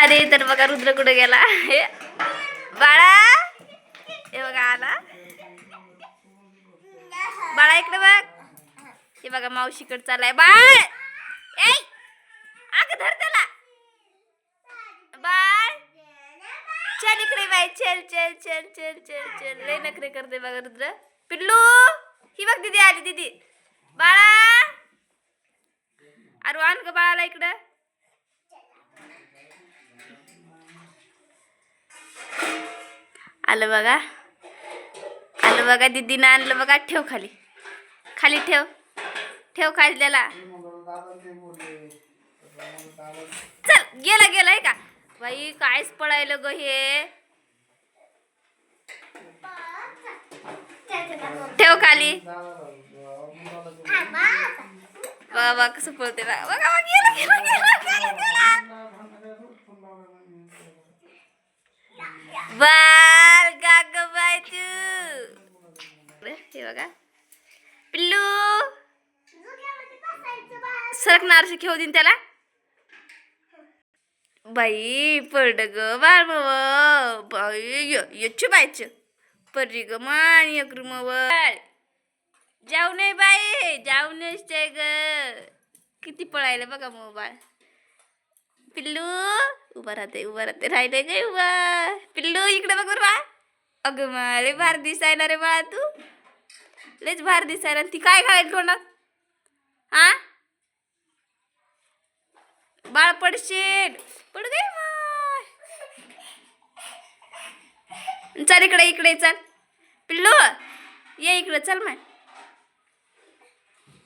अरे तर बघा रुद्र कुठे गेला? हे बाळा! हे बघा आला. बाळा इकडे बघ. हे बघा मावशीकडे चालाय बाळ! ए अग धर त्याला. बाळ! चल इकडे बाय चल चल चल चल चल चल. लय नखरे करते बघा रुद्र. पिल्लू ही बघ दीदी आली दीदी. बाळा! अरे आण ग बाळाला इकडं. आलं बघा. आलं बघा दीदीनं आणलं बघा. ठेव खाली. खाली ठेव. ठेव खाली त्याला. चल गेला गेलाय का? बाई कायच पळायलं ग हे. ठेव खाली. बाबा कसं पळते बघा गेला गेला गेला गाग बाय तू हे बघा पिल्लू सरकणार खेळू देईन त्याला बाई पड ग बाळ मव बाई यच्छु बायच पडरी ग मान यक्र मवळ जाऊ नाही बाई जाऊ नये ग किती पळायला बघा मग बाळ पिल्लू उभा राहते उभा राहते राहिले गे उभा पिल्लू इकडे बघ बरं बा अगं मा लय भार दिसायला रे बाळा तू. लयच भार दिसायला. ती काय खायला तोंडात? हा? बाळ पडशील. पड गे माय. चल इकडे इकडे चल. पिल्लू ये इकडे चल माय.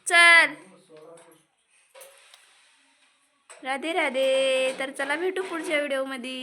चल. राधे राधे. तर चला भेटू पुढच्या व्हिडिओमध्ये